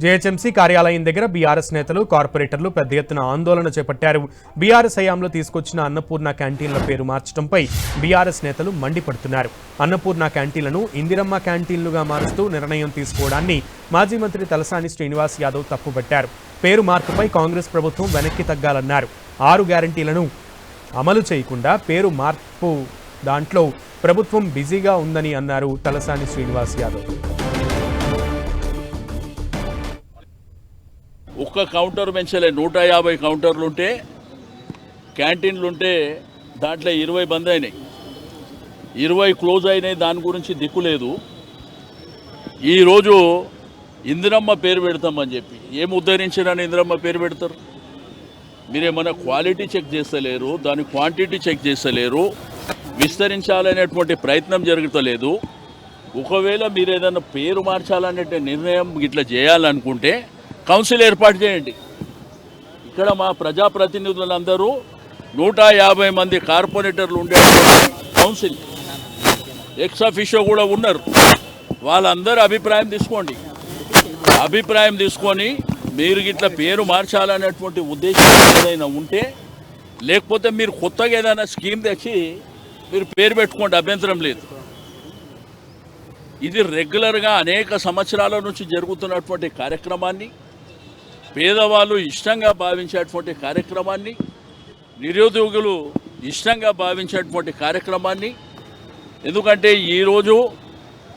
GHMC కార్యాలయం దగ్గర BRS నేతలు కార్పొరేటర్లు పెద్ద ఎత్తున ఆందోళన చేపట్టారు. బీఆర్ఎస్ హయాంలో తీసుకొచ్చిన అన్నపూర్ణ క్యాంటీన్ల పేరు మార్చడంపై బీఆర్ఎస్ నేతలు మండిపడుతున్నారు. అన్నపూర్ణ క్యాంటీన్లను ఇందిరమ్మ క్యాంటీన్లుగా మారుస్తూ నిర్ణయం తీసుకోవడాన్ని మాజీ మంత్రి తలసాని శ్రీనివాస్ యాదవ్ తప్పుపట్టారు పేరు మార్పుపై కాంగ్రెస్ ప్రభుత్వం వెనక్కి తగ్గాలన్నారు. ఆరు గ్యారంటీలను అమలు చేయకుండా పేరు మార్పు దాంట్లో ప్రభుత్వం బిజీగా ఉందని అన్నారు తలసాని శ్రీనివాస్ యాదవ్. ఒక్క కౌంటర్ పెంచలే. నూట యాభై కౌంటర్లు ఉంటే క్యాంటీన్లు ఉంటే దాంట్లో ఇరవై బంద్ అయినాయి. ఇరవై క్లోజ్ అయినాయి. దాని గురించి దిక్కు లేదు. ఈరోజు ఇందిరమ్మ పేరు పెడతామని చెప్పి. ఏం ఉద్ధరించారని ఇందిరమ్మ పేరు పెడతారు. మీరేమైనా క్వాలిటీ చెక్ చేస్తలేరు దాని క్వాంటిటీ చెక్ చేస్తలేరు విస్తరించాలనేటువంటి ప్రయత్నం జరుగుతలేదు. ఒకవేళ మీరు ఏదైనా పేరు మార్చాలనే నిర్ణయం ఇట్లా చేయాలనుకుంటే కౌన్సిల్ ఏర్పాటు చేయండి. ఇక్కడ మా ప్రజాప్రతినిధులందరూ నూట యాభై మంది కార్పొరేటర్లు ఉండే కౌన్సిల్. ఎక్స్ అఫీషియో కూడా ఉన్నారు. వాళ్ళందరూ అభిప్రాయం తీసుకోండి. అభిప్రాయం తీసుకొని మీరు ఇట్లా పేరు మార్చాలనేటువంటి ఉద్దేశం ఏదైనా ఉంటే లేకపోతే మీరు కొత్తగా ఏదైనా స్కీమ్ తెచ్చి మీరు పేరు పెట్టుకోండి అభ్యంతరం లేదు. ఇది రెగ్యులర్గా అనేక సంవత్సరాల నుంచి జరుగుతున్నటువంటి కార్యక్రమాన్ని పేదవాళ్ళు ఇష్టంగా భావించేటువంటి కార్యక్రమాన్ని నిరుద్యోగులు ఇష్టంగా భావించేటువంటి కార్యక్రమాన్ని ఎందుకంటే ఈరోజు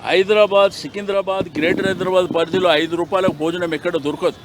హైదరాబాద్ సికింద్రాబాద్ గ్రేటర్ హైదరాబాద్ పరిధిలో ఐదు రూపాయలకు భోజనం ఎక్కడ దొరకదు.